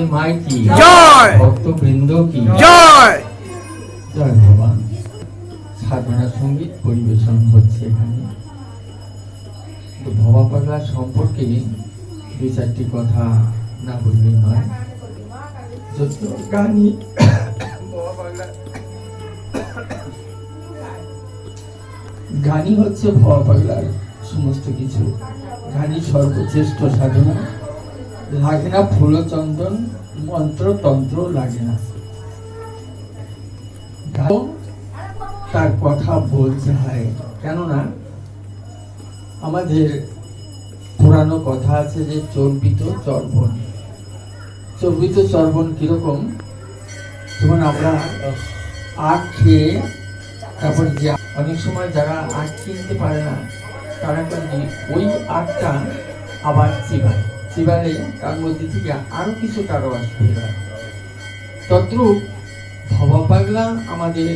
শারদে মাই কি? জয়! ভক্তবৃন্দ কি? জয়! জয় ভগবান। সাধনা সংগীত পরিবেশন হচ্ছে এখানে। তো ভবা পাগলা সম্পর্কে দুই চারটি কথা না বললেই নয়। যত গানই ভবা পাগলা গানই হচ্ছে ভবা পাগলার সমস্ত কিছু। গানই সর্বশ্রেষ্ঠ সাধনা। লাগে না ফুলচন্দন মন্ত্র তন্ত্র লাগে না তার কথা বলতে হয়। কেননা, আমাদের পুরানো কথা আছে যে, চর্বিত চর্বণ। চর্বিত চর্বণ কীরকম? যেমন আমরা আখ খেয়ে, তারপর যে অনেক সময় যারা আখ কিনতে পারে না, তারা কিন্তু ওই আখটা আবার চিবায়। চিবালে তার মধ্যে থেকে আরও কিছুটা রস বের হয় তদ্রূপ ভবা পাগলা আমাদের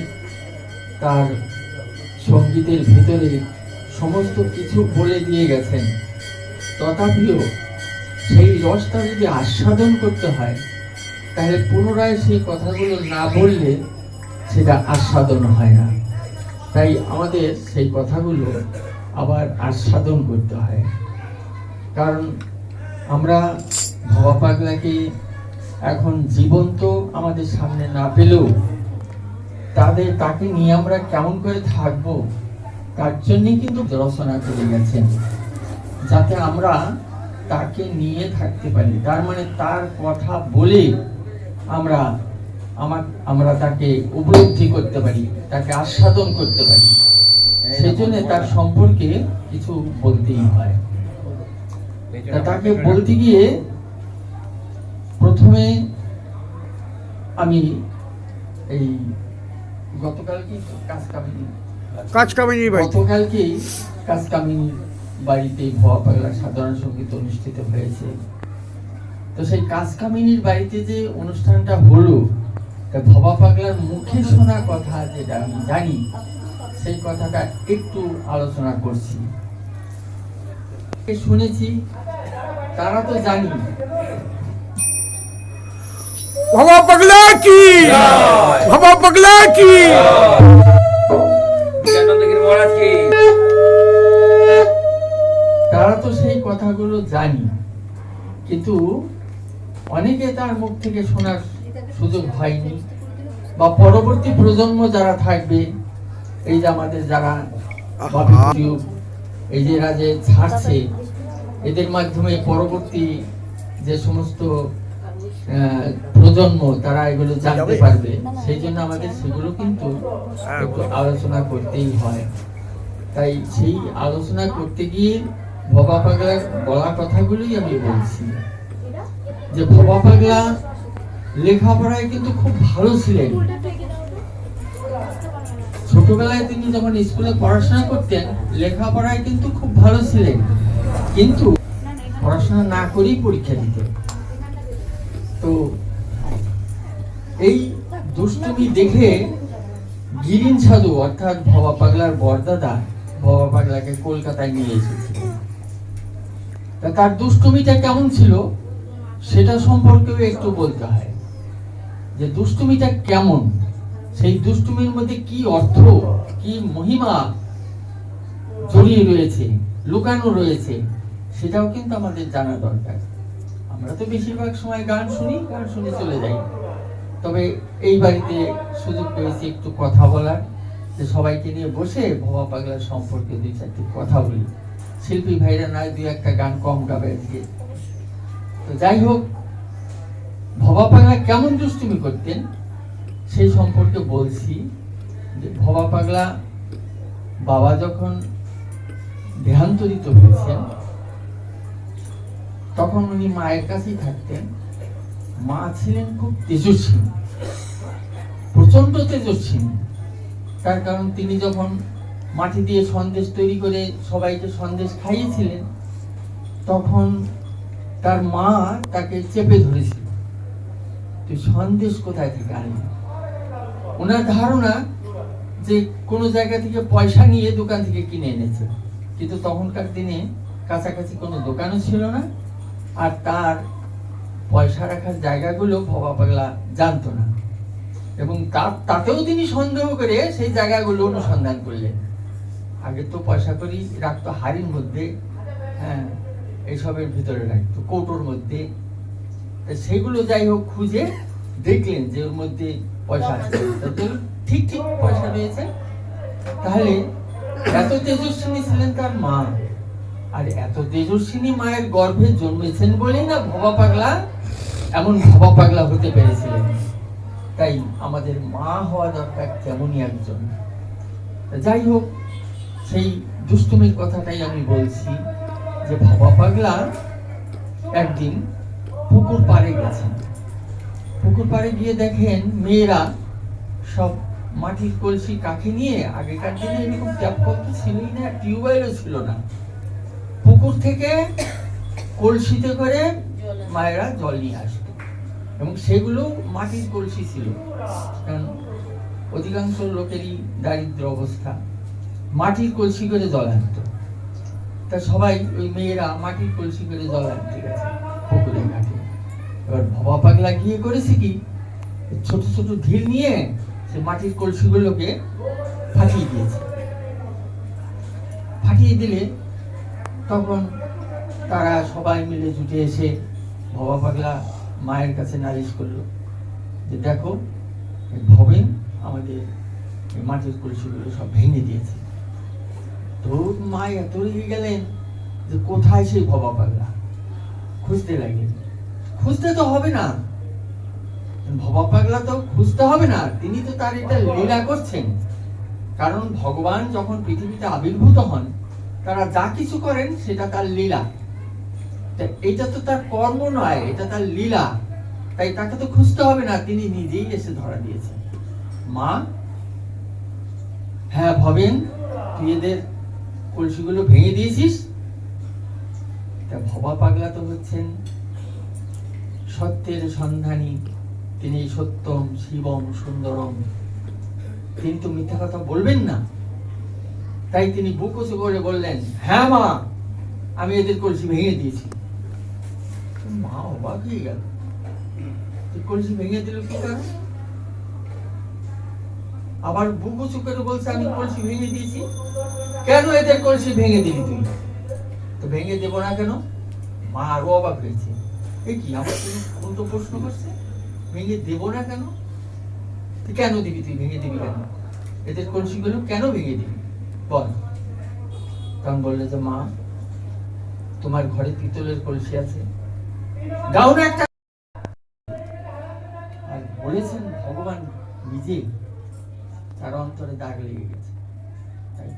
তার সঙ্গীতের ভিতরে সমস্ত কিছু বলে দিয়ে গেছেন। তথাপিও সেই রসটা যদি আস্বাদন করতে হয়, তাহলে পুনরায় সেই কথাগুলো না বললে সেটা আস্বাদন হয় না। তাই আমাদের সেই কথাগুলো আবার আস্বাদন করতে হয়। কারণ আমরা ভবা পাগলাকে এখন জীবন্ত আমাদের সামনে না পেলেও তাদের তাকে নিয়ে আমরা কেমন করে থাকব তার জন্যই কিন্তু রচনা করে গেছেন যাতে আমরা তাকে নিয়ে থাকতে পারি। তার মানে তার কথা বলে আমরা আমার আমরা তাকে উপলব্ধি করতে পারি তাকে আস্বাদন করতে পারি। সেই জন্য তার সম্পর্কে কিছু বলতেই হয়। তাকে বলতে গিয়ে প্রথমে আমি এই গতকালকেই বাড়িতে ভুয়া পাগলা সাধারণ সংগীত অনুষ্ঠিত হয়েছে। তো সেই কাজ কামিনীর বাড়িতে যে অনুষ্ঠানটা হলো তা ভবা পাগলার মুখে শোনা কথা যেটা আমি জানি সেই কথাটা একটু আলোচনা করছি। শুনেছি তারা তো জানি। ভবা পাগলা কি? ভবা পাগলা কি? তারা তো সেই কথাগুলো জানি। কিন্তু অনেকে তার মুখ থেকে শোনার সুযোগ হয়নি বা পরবর্তী প্রজন্ম যারা থাকবে এই যে আমাদের যারা এই যে যে ছাড়ছে এদের মাধ্যমে পরবর্তী যে সমস্ত প্রজন্ম, তারা এগুলো জানতে পারবে। সেই জন্য আমাদের সেগুলো কিন্তু একটু আলোচনা করতেই হয়। তাই সেই আলোচনা করতে গিয়ে ভবা পাগলার বলা কথাগুলোই আমি বলছি। যে ভবা পাগলা লেখাপড়ায় কিন্তু খুব ভালো ছিলেন। ছোটবেলায় তিনি যখন স্কুলে পড়াশোনা করতেন, লেখাপড়ায় কিন্তু খুব ভালো ছিলেন। কিন্তু পড়াশোনা না করেই পরীক্ষা দিতেন তো এই দুষ্টুমি দেখে গিরিন সাধু, অর্থাৎ ভবা পাগলার বরদাদা, ভবা পাগলাকে কলকাতায় নিয়ে এসেছিলেন। তা তার দুষ্টুমিটা কেমন ছিল সেটা সম্পর্কেও একটু বলতে হয়। যে দুষ্টুমিটা কেমন, সেই দুষ্টুমির মধ্যে কি অর্থ, কি মহিমা জড়িয়ে রয়েছে, লুকানো রয়েছে সেটাও কিন্তু আমাদের জানা দরকার। আমরা তো বেশিরভাগ সময় গান শুনি, গান শুনে চলে যাই। তবে এই বাড়িতে সুযোগ পেয়েছি একটু কথা বলার, যে সবাইকে নিয়ে বসে ভবা পাগলার সম্পর্কে দুই চারটি কথা বলি। শিল্পী ভাইরা নয়, দুই একটা গান কম গাবে আজকে। তো যাই হোক, ভবা পাগলা কেমন দুষ্টুমি করতেন সেই সম্পর্কে বলছি যে ভবা পাগলা বাবা যখন দেহান্তরিত হয়েছেন তখন উনি মায়ের কাছেই থাকতেন। মা ছিলেন খুব তেজস্বী প্রচণ্ড তেজস্বী। তার কারণ তিনি যখন মাটি দিয়ে সন্দেশ তৈরি করে সবাইকে সন্দেশ খাইয়েছিলেন, তখন তার মা তাকে চেপে ধরেছিল। তুই সন্দেশ কোথায় থেকে আনলি ওনার ধারণা যে কোনো জায়গা থেকে পয়সা নিয়ে দোকান থেকে কিনে এনেছে। কিন্তু তখনকার দিনে কাছাকাছি কোনো দোকানও ছিল না। আর তার পয়সা রাখার জায়গাগুলো ভবা পাগলা জানতো না। এবং তার, তাতেও তিনি সন্দেহ করে সেই জায়গাগুলো অনুসন্ধান করলেন। আগে তো পয়সা করি রাখতো হাড়ির মধ্যে হ্যাঁ এইসবের ভিতরে রাখতো, কৌটোর মধ্যে। সেগুলো যাই হোক খুঁজে দেখলেন যে ওর মধ্যে পয়সা আছে। ঠিক ঠিক পয়সা রয়েছে। তাহলে এত তেজস্বিনী ছিলেন তার মা। আর এত তেজস্বিনী মায়ের গর্ভে জন্মেছেন বলেই না ভবা পাগলা? এমন ভবা পাগলা হতে পেরেছিলেন। তাই আমাদের মা হওয়া দরকার তেমনই একজন। যাই হোক, সেই দুষ্টুমির কথাটাই আমি বলছি যে ভবা পাগলা একদিন পুকুর পাড়ে গেছেন। পুকুর পাড়ে গিয়ে দেখেন মেয়েরা সব মাটির কলসি কাকে নিয়ে আগেকার দিনে এরকম ট্যাপ কল তো ছিলই না, টিউবওয়েলও ছিল না। পুকুর থেকে কলসিতে করে মায়েরা জল নিয়ে আসতো এবং সেগুলো মাটির কলসি ছিল। কারণ অধিকাংশ লোকেরই দারিদ্র অবস্থা। মাটির কলসি করে জল আনতো। তা সবাই ওই মেয়েরা মাটির কলসি করে জল আনতে গেছে পুকুরে, ঘাটে। এবার ভবা পাগলা গিয়ে করেছে কি? ছোট ছোট ঢিল নিয়ে সে মাটির কলসিগুলোকে ফাটিয়ে দিয়েছে। ফাটিয়ে দিলে তখন তারা সবাই মিলে জুটে এসে ভবা পাগলা মায়ের কাছে নালিশ করল যে দেখো ভবেন আমাদের মাটির কলসিগুলো সব ভেঙে দিয়েছে। তো মা এত রেগে গেলেন যে কোথায় সেই ভবা পাগলা? খুঁজতে লাগলেন। খুঁজতে তো হবে না। ভবা পাগলা তো খুঁজতে হবে না তিনি তো তার এটা লীলা করছেন। কারণ ভগবান যখন পৃথিবীতে আবির্ভূত হন তারা যা কিছু করেন, সেটা তার লীলা। এটা তো তার কর্ম নয়, এটা তার লীলা। তাই তাকে তো খুঁজতে হবে না, তিনি নিজেই এসে ধরা দিয়েছেন। মা হ্যাঁ ভবেন, তুই এদের কলসিগুলো ভেঙে দিয়েছিস? তা ভবা পাগলা তো হচ্ছেন। সত্যের সন্ধানী, তিনি সত্যম, শিবম, সুন্দরম। তিনি তো মিথ্যা কথা বলবেন না। তাই তিনি বুকুসু করে বললেন হ্যাঁ মা, আমি এদের কলসি ভেঙে দিয়েছি। মা অবাক হয়ে গেল। কলসি ভেঙে দিল কি কারণ আবার বুকুসু করে বলছে, আমি কলসি ভেঙে দিয়েছি। কেন এদের কলসি ভেঙে দিলি তুই? তো ভেঙে দেবো না কেন? মা আরও অবাক হয়েছে। এ কি, আমার তুমি উল্টো প্রশ্ন করছে? ভেঙে দেবো না কেন? কেন দিবি তুই? ভেঙে দিবি কেন? এদের কলসি কলসিগুলো কেন ভেঙে দিবি? বল। তখন বললে যে, মা, তোমার ঘরে পিতলের কলসি আছে। আর বলেছেন ভগবান নিজে, তার অন্তরে দাগ লেগে গেছে। তাই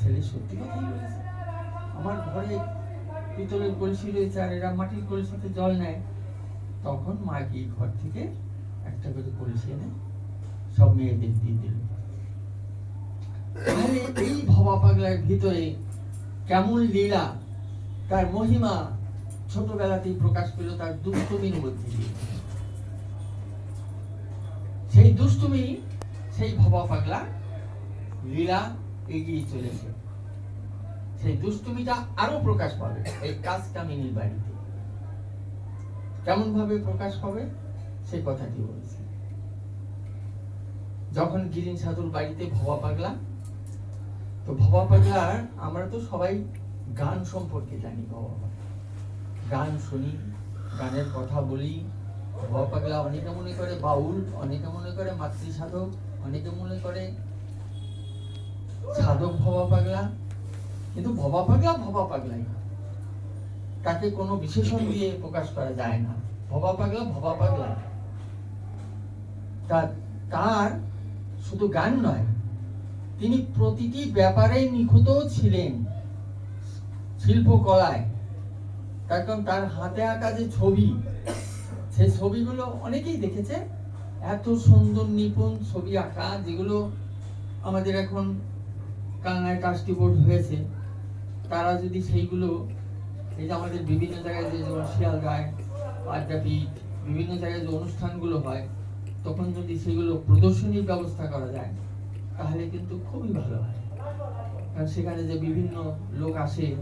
ছেলে সত্যি কথাই বলেছে। আমার ঘরে পিতলের কলসি রয়েছে আর এরা মাটির কলসিতে জল নেয়। তখন মা গিয়ে ঘর থেকে একটা করে কলসি এনে সব মেয়েদের দিয়ে দিল। তাহলে এই ভবা পাগলার ভিতরে কেমন লীলা, তার মহিমা ছোটবেলাতেই প্রকাশ পেল তার দুষ্টমির মধ্যে দিয়ে। সেই দুষ্টুমি, সেই ভবা পাগলা লীলা এগিয়ে চলেছে। সেই দুষ্টুমিটা আরও প্রকাশ পাবে এই কাজকামিনীর বাড়িতে। কেমন ভাবে প্রকাশ পাবে সেই কথাটি বলছি। যখন গিরিন সাধুর বাড়িতে ভবা পাগলা তো ভবা পাগলার আমরা তো সবাই গান সম্পর্কে জানি ভবা। গান শুনি, গানের কথা বলি। ভবা পাগলা অনেকে মনে করে বাউল, অনেকে মনে করে মাতৃ সাধক অনেকে মনে করে সাধক ভবা পাগলা। কিন্তু ভবা পাগলা ভবা পাগলাই তাকে কোনো বিশেষণ দিয়ে প্রকাশ করা যায় না। ভবা পাগলা ভবা পাগলা তার শুধু গান নয় তিনি প্রতিটি ব্যাপারে নিখুঁত ছিলেন শিল্পকলায়। কারণ তার হাতে আঁকা যে ছবি, সেই ছবিগুলো অনেকেই দেখেছে। এত সুন্দর নিপুণ ছবি আঁকা যেগুলো আমাদের এখন কালনায় কাস্টি বোর্ড হয়েছে। তারা যদি সেইগুলো, এই যে আমাদের বিভিন্ন জায়গায় যে যেমন শিয়ালদায় আড্ডাপীঠ বিভিন্ন জায়গায় যে অনুষ্ঠানগুলো হয়, তখন যদি সেগুলো প্রদর্শনীর ব্যবস্থা করা যায় তাহলে কিন্তু খুবই ভালো হয়। কারণ সেখানে যে বিভিন্ন লোক আসে,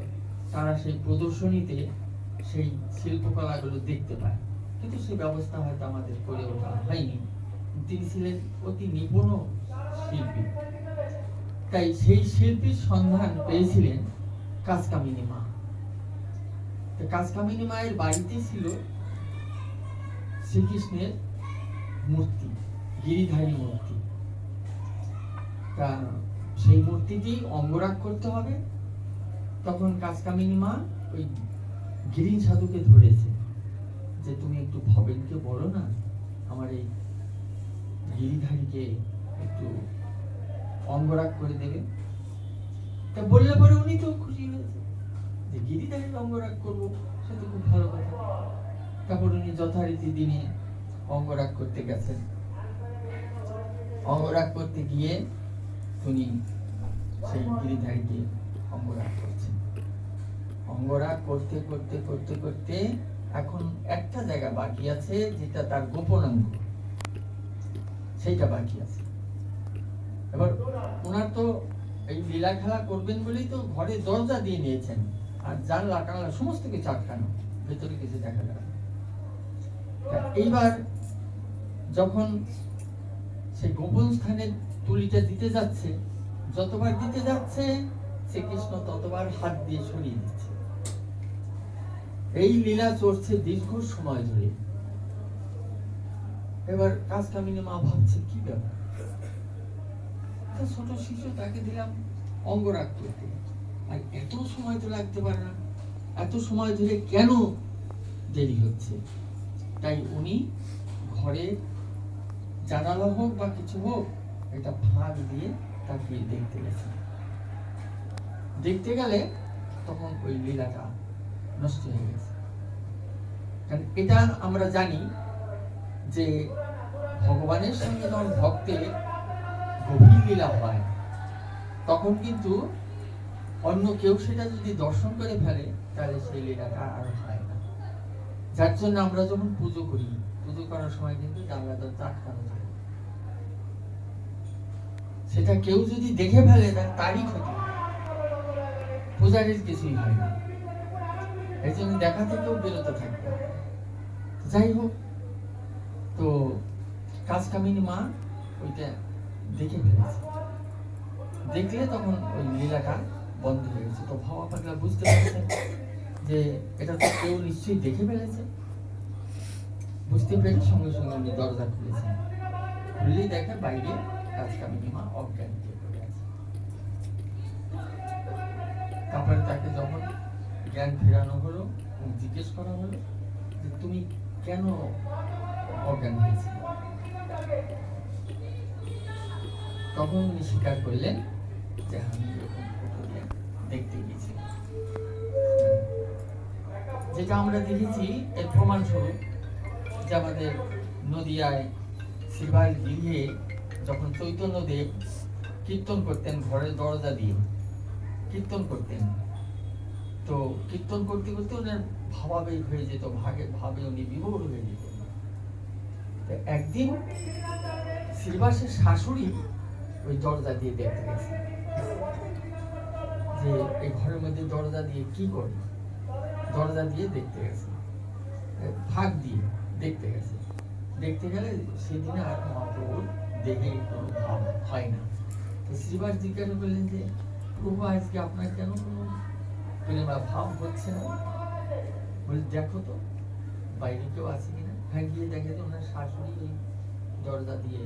তারা সেই প্রদর্শনীতে সেই শিল্পকলাগুলো দেখতে পায়। কিন্তু সে ব্যবস্থা হয়তো আমাদের করে ওঠা হয়নি। তিনি ছিলেন অতি নিপুণ শিল্পী। তাই সেই শিল্পীর সন্ধান পেয়েছিলেন কাজকামিনী মা। কাজকামিনী মায়ের বাড়িতে ছিল শ্রীকৃষ্ণের মূর্তি, গিরিধারী মূর্তি। তা সেই মূর্তিটি অঙ্গরাগ করতে হবে। তখন কাজকামিনী মা ওই গিরিন সাধুকে ধরেছে যে, তুমি একটু ভবেনকে বলো না, আমার এই গিরিধারীকে একটু অঙ্গরাগ করে দেবে। তা বললে পরে উনি তো খুশি হয়েছে যে, গিরিধারীর অঙ্গরাগ করব, সে তো খুব ভালো কথা। তারপর উনি যথারীতি দিনে অঙ্গরাগ করতে গেছেন। অঙ্গরাগ করতে গিয়ে উনি সেই গিরিধারীকে অঙ্গরাগ করছেন অঙ্গরাগ করতে করতে করতে করতে এখন একটা জায়গা বাকি আছে, যেটা তার গোপনাঙ্গ সেইটা বাকি আছে। এবার ওনার তো এই লীলা খেলা করবেন বলেই তো ঘরে দরজা দিয়ে নিয়েছেন, আর জানলা টানলা সমস্ত কিছু আটকানো, ভেতরে কিছু দেখা না। এইবার যখন সেই গোপন স্থানে তুলিটা দিতে যাচ্ছে, যতবার দিতে যাচ্ছে, শ্রীকৃষ্ণ ততবার হাত দিয়ে সরিয়ে দিচ্ছে। এই লীলা চলছে দীর্ঘ সময় ধরে। এবার কাজকামিনী মা ভাবছে, কি ব্যাপার? ছোট শিশু তাকে দিলাম অঙ্গরাগ করতে। আর এত সময় তো লাগতে পারে না। এত সময় ধরে কেন দেরি হচ্ছে? তাই উনি ঘরে জানালা হোক বা কিছু হোক একটা ফাঁক দিয়ে তাকে দেখতে গেছেন দেখতে গেলে তখন ওই লীলাটা নষ্ট হয়ে গেছে। কারণ এটা আমরা জানি যে ভগবানের সঙ্গে যখন ভক্তের গভীর লীলা হয়, তখন কিন্তু অন্য কেউ সেটা যদি দর্শন করে ফেলে, তাহলে সেই লীলাটা আর হয় না। যার জন্য আমরা যখন পুজো করি, পুজো করার সময় কিন্তু জানলা দরজা আটকানো থাকে সেটা কেউ যদি দেখে ফেলে, তার তারই ক্ষতি। পূজারির কিছুই হয় না। এই জন্য দেখা থেকেও বিরত থাকবে যাই হোক, তো কাজ কামিনী মা ওইটা দেখে ফেলেছে। দেখলে তখন ওই লীলাটা বন্ধ হয়ে গেছে। তো ভাবা পাগলা বুঝতে পারছে যে এটা তো কেউ নিশ্চয়ই দেখে ফেলেছে। বুঝতে পেরে সঙ্গে সঙ্গে আমি দরজা খুলেছি খুললেই দেখে বাইরে কাজ কামিনী মা অজ্ঞান হয়ে তাকে যখন জ্ঞান ফেরানো হলো জিজ্ঞেস করা হলো যে, তুমি কেন অজ্ঞান হয়েছিলে? তখন উনি স্বীকার করলেন যে, আমি এরকম দেখতে গেছিলাম যেটা আমরা দেখেছি, এর প্রমাণস্বরূপ যে আমাদের নদিয়ায় শিবার গৃহে যখন চৈতন্যদেব কীর্তন করতেন, ঘরের দরজা দিয়ে কীর্তন করতেন, তো কীর্তন করতে করতে ওনার ভাবাবেগ হয়ে যেত, ভাগে, ভাবে উনি বিভোর হয়ে যেতেন। তো একদিন শ্রীবাসের শাশুড়ি ওই দরজা দিয়ে দেখতে গেছে যে এই ঘরের মধ্যে দরজা দিয়ে কি করে? দরজা দিয়ে দেখতে গেছে ফাঁক দিয়ে দেখতে গেছে দেখতে গেলে সেদিনে আর মহাপ্রভুর তো জিজ্ঞাসা করলেন যে, প্রভু, আজকে আপনার কেন কোনো প্রেম ভাব হচ্ছে না? বলে দেখো তো, বাইরে কেউ আছে কিনা? হ্যাঁ গিয়ে দেখে যে ওনার শাশুড়ি দরজা দিয়ে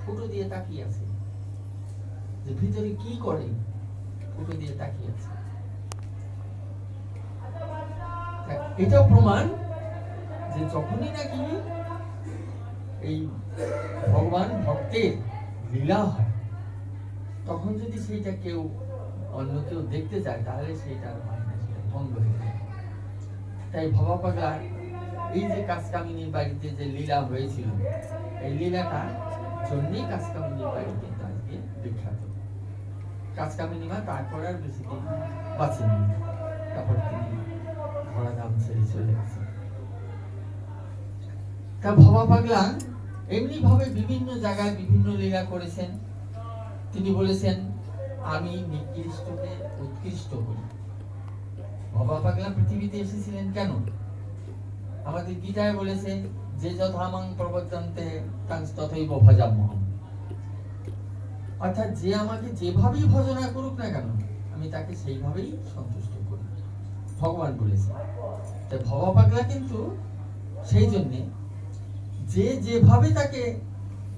ফুটো দিয়ে তাকিয়ে আছে। যে ভিতরে কি করে, ফুটো দিয়ে তাকিয়ে আছে। তা এটাও প্রমাণ যে যখনই নাকি এই ভগবান ভক্তের লীলা হয়। তখন যদি সেইটা কেউ অন্য কেউ দেখতে যায় তাহলে সেইটা আর হয় না, সেটা বন্ধ হয়ে যায়। তাই ভবা পাগলা, এই যে কাজকামিনীর বাড়িতে যে লীলা হয়েছিল, এই লীলাটা জন্যই কাজকামিনীর বাড়ি কিন্তু আজকে বিখ্যাত। কাজকামিনী মা তারপর আর বেশি দিন বাঁচেননি। তারপর তিনি ধরা নাম ছেড়ে চলে গেছেন। তা ভবা পাগলা এমনি ভাবে বিভিন্ন জায়গায় বিভিন্ন লীলা করেছেন। তিনি বলেছেন, আমি নিকৃষ্টকে উৎকৃষ্ট করি ভবা পাগলা পৃথিবীতে এসেছিলেন কেন? আমাদের গীতায় বলেছে, যে যথামাং প্রবর্তন্তে তাং তথৈব ভজাম্যহম অর্থাৎ যে আমাকে যেভাবেই ভজনা করুক না কেন, আমি তাকে সেইভাবেই সন্তুষ্ট করি। ভগবান বলেছে তাই ভবা পাগলা কিন্তু সেই জন্যে যে যেভাবে তাকে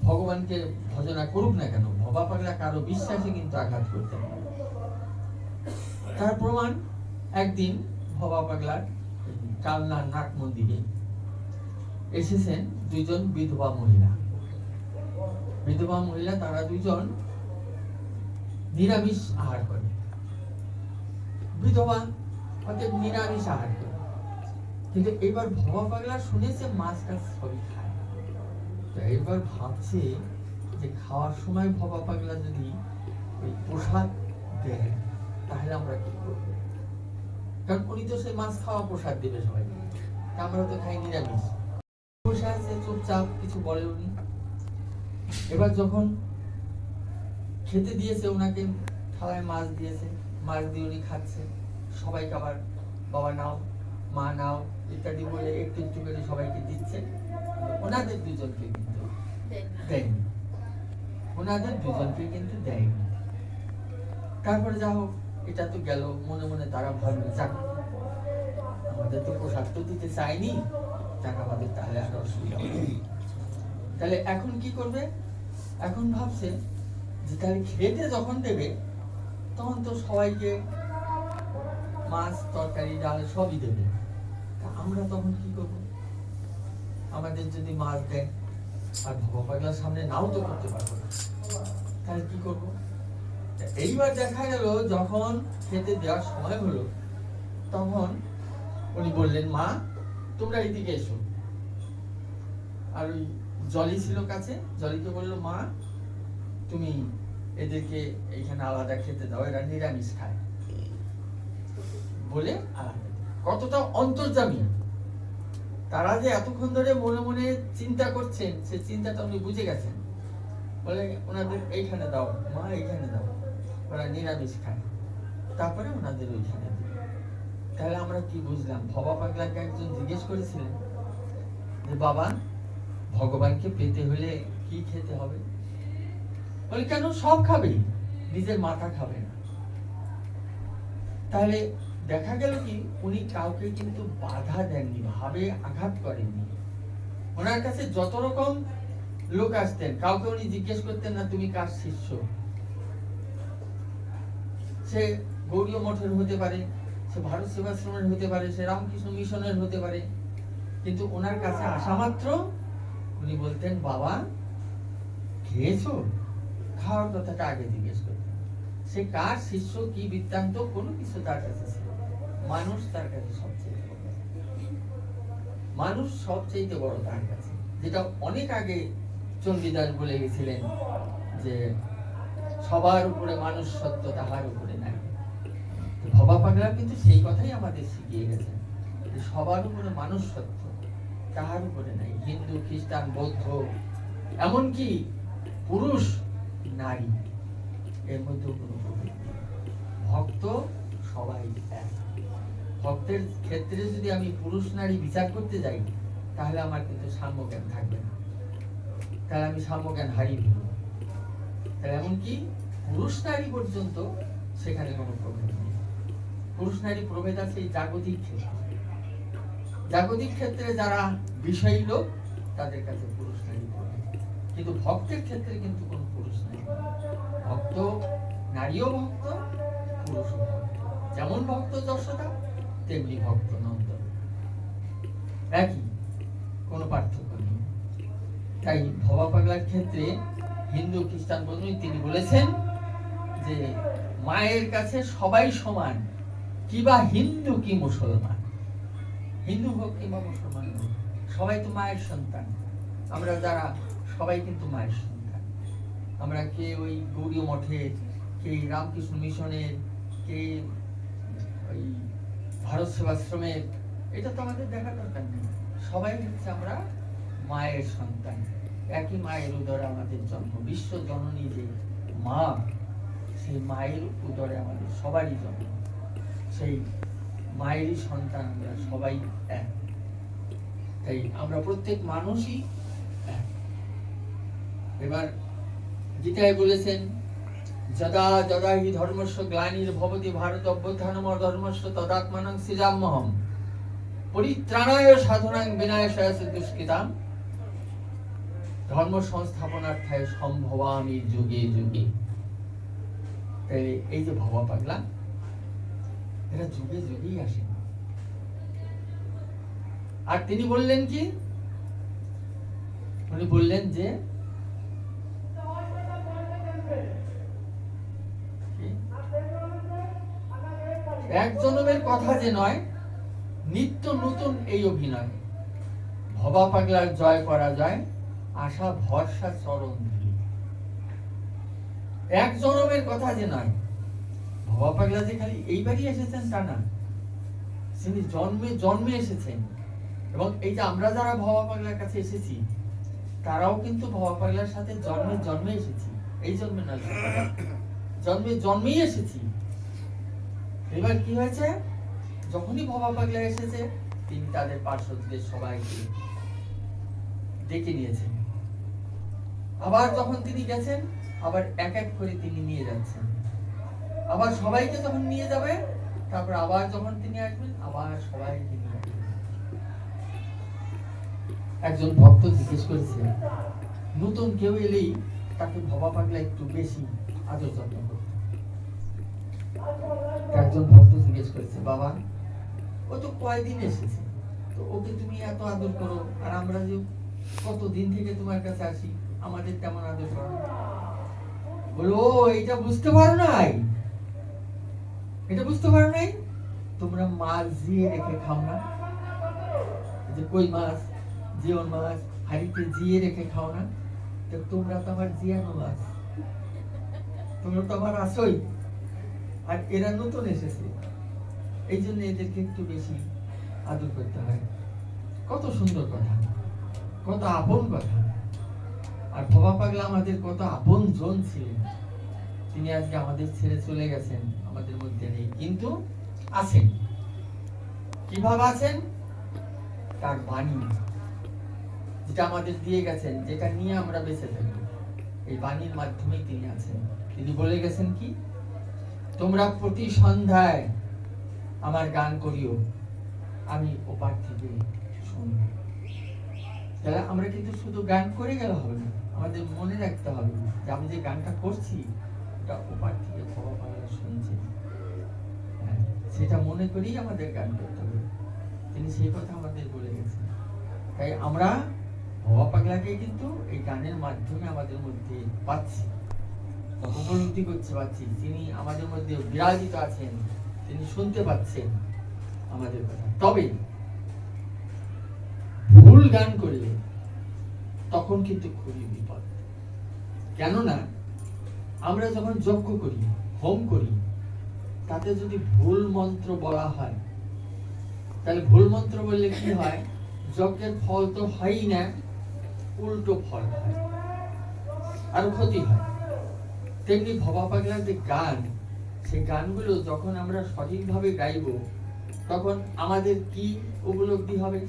ভগবানকে ভজনা করুক না কেন ভবা পাগলা কারও বিশ্বাসে কিন্তু আঘাত করতে পারে তার প্রমাণ, একদিন ভবা পাগলার নাট মন্দিরে এসেছেন বিধবা মহিলা। বিধবা মহিলা, তারা দুইজন নিরামিষ আহার করে। বিধবা নিরামিষ আহার করে। কিন্তু এবার ভবা পাগলা শুনেছে মাছ টাছ সবই। এবার ভাবছে যে খাওয়ার সময় ভবা পাগলা যদি ওই প্রসাদ দেয়, তাহলে আমরা কি করব? কারণ উনি তো সেই মাছ খাওয়া প্রসাদ দেবে সবাই আমরা তো খাই নিরামিষ। বসে আছে চুপচাপ কিছু বলে উনি। এবার যখন খেতে দিয়েছে ওনাকে, থালায় মাছ দিয়েছে, মাছ দিয়ে উনি খাচ্ছে, সবাইকে আবার বাবা নাও, মা নাও, ইত্যাদি বলে একটু একটু করে সবাইকে দিচ্ছে। ওনাদের দুজনকে ওনাদের দুজনকে কিন্তু তারপরে যা হোক, এটা তো গেল, মনে মনে তারা যাক, আমাদের তো তো দিতে চাইনি যাক, আমাদের তাহলে অসুবিধা তাহলে এখন কি করবে? এখন ভাবছে যে তাহলে খেতে যখন দেবে, তখন তো সবাইকে মাছ, তরকারি, ডাল সবই দেবে। তা আমরা তখন কি করব? আমাদের যদি মাছ দেয় আর সামনে নাও তো করতে পারব না। তাহলে কি এইবার দেখা গেল যখন খেতে দেওয়ার সময় হলো, তখন উনি বললেন, মা, তোমরা এইদিকে এসো। আর ওই জলি ছিল কাছে, জলিকে বলল, মা, তুমি এদেরকে এইখানে আলাদা খেতে দাও, এরা নিরামিষ খায়। বলে আলাদা। কতটা অন্তর্জামী তারা যে এতক্ষণ ধরে মনে মনে চিন্তা করছেন, সে চিন্তাটা উনি বুঝে গেছেন। বলে, ওনাদের এইখানে দাও, মা এইখানে দাও। ওরা নিরামিষ খায়। তারপরে ওনাদের ওইখানে দিল। তাহলে আমরা কি বুঝলাম? ভবা পাগলাকে একজন জিজ্ঞেস করেছিলেন যে, বাবা, ভগবানকে পেতে হলে কি খেতে হবে? বলে, কেন সব খাবে, নিজের মাথা খাবে না। তাহলে দেখা গেল কি, উনি কাউকে কিন্তু বাধা দেননি, ভাবে আঘাত করেননি। ওনার কাছে যত রকম লোক আসতেন, কাউকে উনি জিজ্ঞেস করতেন না, তুমি কার শিষ্য? সে গৌরীয় মঠের হতে পারে, সে ভারত সেবাশ্রমের হতে পারে, সে রামকৃষ্ণ মিশনের হতে পারে। কিন্তু ওনার কাছে আসা মাত্র উনি বলতেন, বাবা, খেয়েছো? খাওয়ার কথাটা আগে জিজ্ঞেস করতেন। সে কার শিষ্য? কি বৃত্তান্ত? কোনো কিছু তার কাছে। মানুষ তার কাছে সবচেয়ে মানুষ সবচেয়ে বড় তার কাছে। যেটা অনেক আগে চণ্ডীদাস বলে গেছিলেন যে, সবার উপরে মানুষ সত্য, তাহার উপরে নাই ভবা পাগলা কিন্তু সেই কথাই আমাদের শিখিয়ে গেছেন যে, সবার উপরে মানুষ সত্য, তাহার উপরে নাই হিন্দু, খ্রিস্টান, বৌদ্ধ, এমনকি পুরুষ, নারী, এর মধ্যে কোনো ভক্ত সবাই এক। ভক্তের ক্ষেত্রে যদি আমি পুরুষ নারী বিচার করতে যাই, তাহলে আমার কিন্তু সাম্যজ্ঞান থাকবে না। তাহলে আমি সাম্যজ্ঞান হারিয়ে ফেলব। তাহলে এমনকি পুরুষ নারী পর্যন্ত সেখানে কোনো প্রভেদ নেই। পুরুষ নারী প্রভেদ আছে এই জাগতিক ক্ষেত্রে। জাগতিক ক্ষেত্রে যারা বিষয়ী লোক, তাদের কাছে পুরুষ নারী প্রভেদ। কিন্তু ভক্তের ক্ষেত্রে কিন্তু কোনো পুরুষ নেই। ভক্ত নারীও ভক্ত, পুরুষও ভক্ত। যেমন ভক্ত যশোদা তেমনি ভক্ত নন্দ একই, কোনো পার্থক্য নেই। তাই ভবা পাগলার ক্ষেত্রে হিন্দু, খ্রিস্টান বন্ধুই তিনি বলেছেন যে মায়ের কাছে সবাই সমান কিবা হিন্দু কি মুসলমান? হিন্দু হোক কিংবা মুসলমান হোক, সবাই তো মায়ের সন্তান। আমরা যারা, সবাই কিন্তু মায়ের সন্তান। আমরা কে ওই গৌরী মঠের, কে রামকৃষ্ণ মিশনের, কে ওই ভারত সেবাশ্রমের এটা তো আমাদের দেখা দরকার নেই। সবাই হচ্ছে আমরা মায়ের সন্তান। একই মায়ের উদরে আমাদের জন্ম। বিশ্ব জননী যে মা, সেই মায়ের উদরে আমাদের সবারই জন্ম। সেই মায়েরই সন্তান আমরা সবাই এক। তাই আমরা প্রত্যেক মানুষই। এবার গীতায় বলেছেন যদা যদা হি ধর্মস্য গ্লানির ভবতি ভারত অভ্যুত্থানম ধর্মস্য তদাত্মানং সৃজাম্যহম পরিত্রাণায় সাধনাং বিনাশায় দুষ্কৃতাম ধর্ম সংস্থাপনার্থায় সম্ভবামি যুগে যুগে তাই এই যে ভবা পাগলা, এরা যুগে যুগেই আসে আর তিনি বললেন কি? উনি বললেন যে কি? এক জনমের কথা যে নয়, নিত্য নতুন এই অভিনয়। ভবা পাগলার জয় করা যায়, আশা ভরসা চরণ। এক জনমের কথা যে নয়, ভবা পাগলা যে খালি এইবারই এসেছেন তা না। তিনি জন্মে জন্মে এসেছেন, এবং এই যে আমরা যারা ভবা পাগলার কাছে এসেছি, তারাও কিন্তু ভবা পাগলার সাথে জন্মে জন্মে এসেছি। এই জন্মে নয় জন্মে জন্মেই এসেছি। এবার কি হয়েছে? যখনই ভবা পাগলা এসেছে, তিনি তাদের পার্শ্বদের সবাইকে ডেকে নিয়েছেন। আবার যখন তিনি গেছেন, আবার এক এক করে তিনি নিয়ে যাচ্ছেন। আবার সবাইকে যখন নিয়ে যাবে, তারপর আবার যখন তিনি আসবেন, আবার নিয়ে আসবেন। একজন ভক্ত জিজ্ঞেস করেছে, নতুন কেউ এলেই তাকে ভবা পাগলা একটু বেশি আদর যত্ন করত? একজন ভক্ত জিজ্ঞেস করেছে বাবা ও তো কয়দিন এসেছে? তো ওকে তুমি এত আদর করো আর আমরা যে কত দিন থেকে তোমার কাছে আসি আমাদের তেমন আদর করো বলো "ও, এইটা বুঝতে পারো নাই। এটা বুঝতে পারো নাই? তোমরা মাছ জিয়ে রেখে খাও না। যে কই মাছ? জিওন মাছ হাড়িতে জিয়ে রেখে খাও না। তোমরা তো আমার জিয়ানো মাছ। তোমরা তো আমার আসই আর এরা নতুন এসেছে। এই জন্য এদেরকে একটু বেশি আদর করতে হয়। কত সুন্দর কথা, কত আপন কথা। আর ভবা পাগলা আমাদের কত আপন জন ছিলেন। তিনি আজকে আমাদের ছেড়ে চলে গেছেন, আমাদের মধ্যে নেই, কিন্তু আছেন। কীভাবে আছেন? তার বাণী। যেটা আমাদের দিয়ে গেছেন, যেটা নিয়ে আমরা বেঁচে থাকি, এই বাণীর মাধ্যমে তিনি আছেন। তিনি বলে গেছেন কি? তোমরা প্রতি সন্ধ্যায় আমার গান করিও। আমি ওপার থেকে শুনব তাহলে আমরা কিন্তু শুধু গান করে গেলে হবে না আমাদের মনে রাখতে হবে যে আমি যে গানটা করছি ওটা ওপার থেকে ভবা পাগলা শুনছে। হ্যাঁ, সেটা মনে করেই আমাদের গান করতে হবে। তিনি সেই কথা আমাদের বলে গেছেন। তাই আমরা ভবা পাগলাকে কিন্তু এই গানের মাধ্যমে আমাদের মধ্যে পাচ্ছি। উপলব্ধি করতে পারছি তিনি আমাদের মধ্যে বিরাজিত আছেন, তিনি শুনতে পাচ্ছেন আমাদের কথা। তবে ভুল গান করলে তখন কিন্তু খুবই বিপদ। কেননা আমরা যখন যজ্ঞ করি, হোম করি, তাতে যদি ভুল মন্ত্র বলা হয়, তাহলে ভুল মন্ত্র বললে কি হয়? যজ্ঞের ফল তো হয়ই না, উল্টো ফল হয়। আর ক্ষতি হয়। তেমনি ভবা পাগলার যে গান, সেই গানগুলো যখন আমরা সঠিকভাবে গাইব, তখন আমাদের কি উপলব্ধি হবে?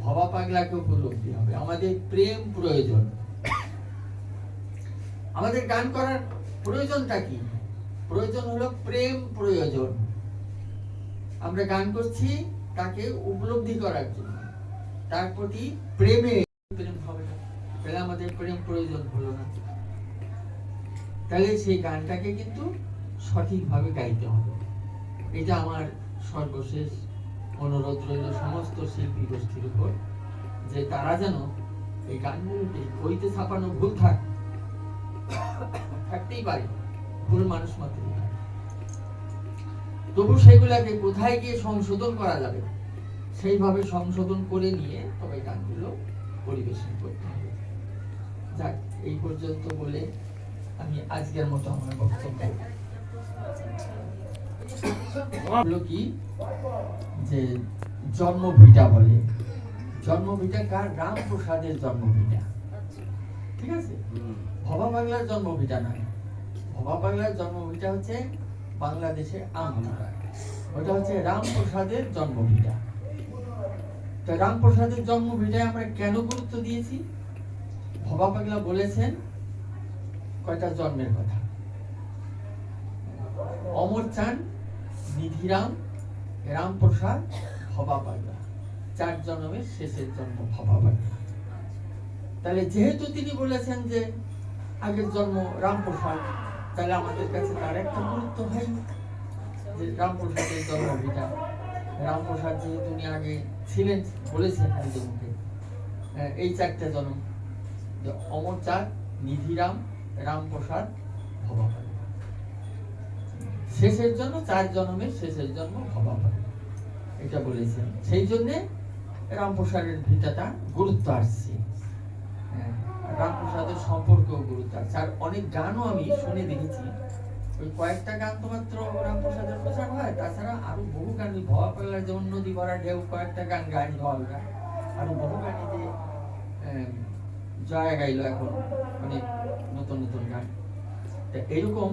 ভবা পাগলাকে উপলব্ধি হবে। আমাদের প্রেম প্রয়োজন। আমাদের গান করার প্রয়োজনটা কি? প্রয়োজন হলো প্রেম প্রয়োজন। আমরা গান করছি তাকে উপলব্ধি করার জন্য। তার প্রতি প্রেমে প্রেম হবে না। তাহলে আমাদের প্রেম প্রয়োজন হলো না। তাহলে সেই গানটাকে কিন্তু সঠিকভাবে গাইতে হবে। এটা আমার সর্বশেষ অনুরোধ রইল সমস্ত শিল্পী গোষ্ঠীর উপর, যে তারা যেন এই গানগুলোকে বইতে ছাপানো ভুল থাক, থাকতেই পারে, ভুল মানুষ মাত্রই তবু সেগুলাকে কোথায় গিয়ে সংশোধন করা যাবে, সেইভাবে সংশোধন করে নিয়ে তবে গানগুলো পরিবেশন করতে হবে। যাক, এই পর্যন্ত বলে আমি আজকের মতো আমার বক্তব্য। হলো কি যে জন্মভিটা বলে। জন্মভিটা কার? রামপ্রসাদের জন্মভিটা ঠিক আছে? ভবা বাংলার জন্মভিটা নয়। ভবা বাংলার জন্মভিটা হচ্ছে বাংলাদেশে আমলা ওটা হচ্ছে রামপ্রসাদের জন্মভিটা তা রামপ্রসাদের জন্ম ভিটায় আমরা কেন গুরুত্ব দিয়েছি? ভবা পাগলা বলেছেন কয়টা জন্মের কথা? অমর চান, নিধিরাম, রামপ্রসাদ, ভবা পাগলা চার জন্মের শেষের জন্ম ভবা পাগলা তাহলে যেহেতু তিনি বলেছেন যে আগের জন্ম রামপ্রসাদ, তাহলে আমাদের কাছে তার একটা গুরুত্ব হয় যে রামপ্রসাদের জন্ম ভিটা রামপ্রসাদ যেহেতু উনি আগে ছিলেন, বলেছেন নিজের এই চারটা জন্ম। অমর চাঁদ নিধিরাম রামপ্রসাদ শেষের জন্য চার জন্মের শেষের জন্ম এটা বলেছেন। সেই জন্যে রামপ্রসাদের ভিটাটা গুরুত্ব আসছে। হ্যাঁ, রামপ্রসাদের সম্পর্কেও গুরুত্ব আছে আর অনেক গানও আমি শুনে দেখেছি। ওই কয়েকটা গান তো মাত্র রামপ্রসাদের প্রচার হয়। তাছাড়া আরও বহু গান ওই ভবা পাগলার যেমন নদী ভরা ঢেউ কয়েকটা গান গাইনি ভবা পাগলা আরও বহু গানই যে জয়া গাইলো এখন। অনেক নতুন নতুন গান। তা এরকম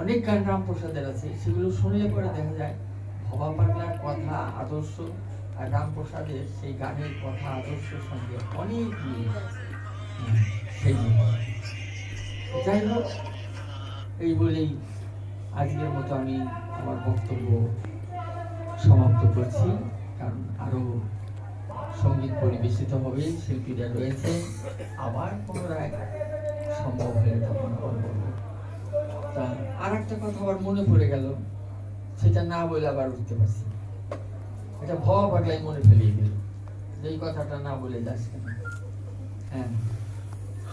অনেক গান রামপ্রসাদের আছে, সেগুলো শুনলে পরে দেখা যায় ভবা পাগলার কথা আদর্শ আর রামপ্রসাদের সেই গানের কথা আদর্শের সঙ্গে অনেক মিল সেই যাই হোক, এই বলেই আজকের মতো আমি আমার বক্তব্য সমাপ্ত করছি, কারণ আরও সংগীত পরিবেশিত হবে, শিল্পীরা রয়েছে, আবার পুনরায় সম্ভব হলে তখন আর একটা কথা আবার মনে পড়ে গেল, সেটা না বলে আবার উঠতে পারছি এটা পাগলাই মনে ফেলিয়ে যে কথাটা না বলে যাস হ্যাঁ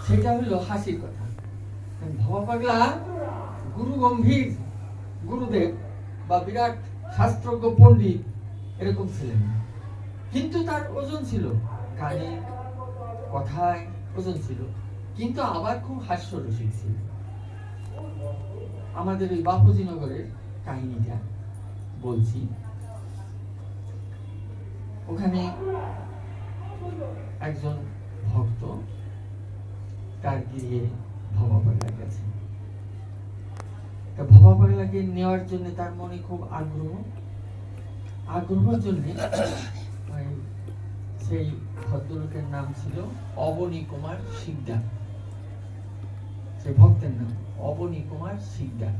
সেটা হলো হাসির কথা। পাগলা গুরু গম্ভীর, গুরুদেব বা বিরাট শাস্ত্রজ্ঞ পণ্ডিত এরকম ছিলেন কিন্তু তার ওজন ছিল গানে কথায় ওজন ছিল। কিন্তু আবার খুব হাস্যরসিক ছিল। আমাদের ওই বাপুজি নগরের কাহিনীটা বলছি। ওখানে একজন ভক্ত তার গিয়ে ভবা পাগলা গেছে। তা ভবা পাগলাকে নেওয়ার জন্য তার মনে খুব আগ্রহ। আগ্রহের জন্য সেই ভদ্রলোকের নাম ছিল অবনী কুমার শিকদার। সেই ভক্তের নাম অবনী কুমার শিকদার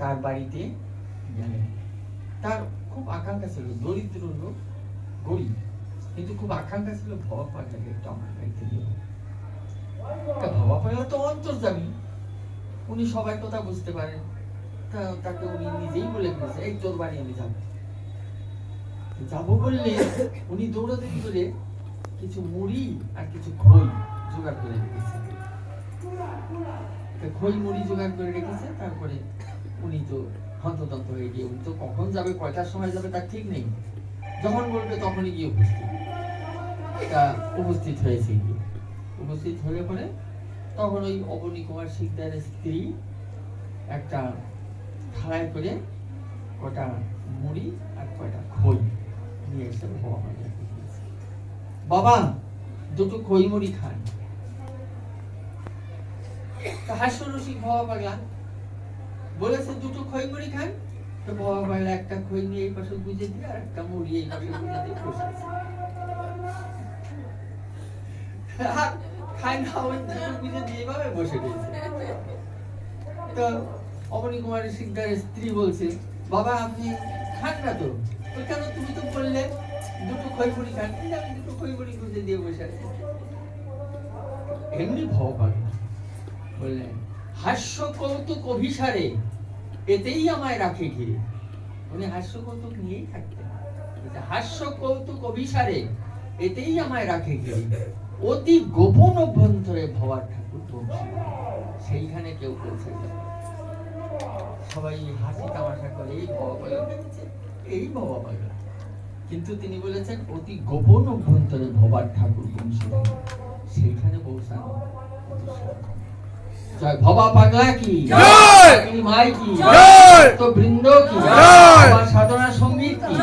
তার বাড়িতে গেলেন। তার খুব আকাঙ্ক্ষা ছিল, দরিদ্র লোক, গরিব। কিন্তু খুব আকাঙ্ক্ষা ছিল ভবা পাগলাকে একটু আমার বাড়িতে দিয়ে ভবা পাগলা তো অন্তর্জামী উনি সবার কথা বুঝতে পারেন। তাকে উনি নিজেই বলে দিয়েছে, এই তোর বাড়ি আমি যাব। যাব বললে উনি দৌড়াদৌড়ি করে কিছু মুড়ি আর কিছু খই জোগাড় করে রেখেছে খই মুড়ি জোগাড় করে রেখেছে, তারপরে উনি তো হন্তদন্ত হয়ে গিয়ে উনি তো কখন যাবে, কয়টার সময় যাবে তার ঠিক নেই। যখন বলবে তখনই গিয়ে উপস্থিত। তা উপস্থিত হয়েছে উপস্থিত হয়ে পরে তখন ওই অবনী কুমার শিকদারের স্ত্রী একটা থালায় করে কটা মুড়ি আর কয়টা খই নিয়ে এসে বাবা বাবা, দুটো খই মুড়ি খান। বলেছে, দুটো খই মুড়ি খান। তো একটা খই নিয়ে এই পাশে গুজে দিয়ে আর একটা মুড়ি এই স্ত্রী বলছে, বাবা, আপনি খান না তো? কেন তুমি তো বললে, দুটো খইমুড়ি খান। আমি দুটো খইমুড়ি গুঁজে দিয়ে বসে আছি। এমনি ভব পাগল। বললেন হাস্য কৌতুক অভিসারে এতেই আমায় রাখে ঘিরে। উনি হাস্য কৌতুক নিয়েই থাকতেন হাস্য কৌতুক অভিসারে এতেই আমায় রাখে ঘিরে। অতি গোপন অভ্যন্তরে ভবার ঠাকুর সেইখানে কেউ পৌঁছে সবাই হাসি তামাশা করে এই ভেবেছে, এই পাগলা। কিন্তু তিনি বলেছেন অতি গোপন অভ্যন্তরে ভবার ঠাকুর বংশী। সেইখানে পৌঁছানো ভবা পাগলা কি? মাই কি? তো বৃন্দ কি? সাধনা সংগীত কি?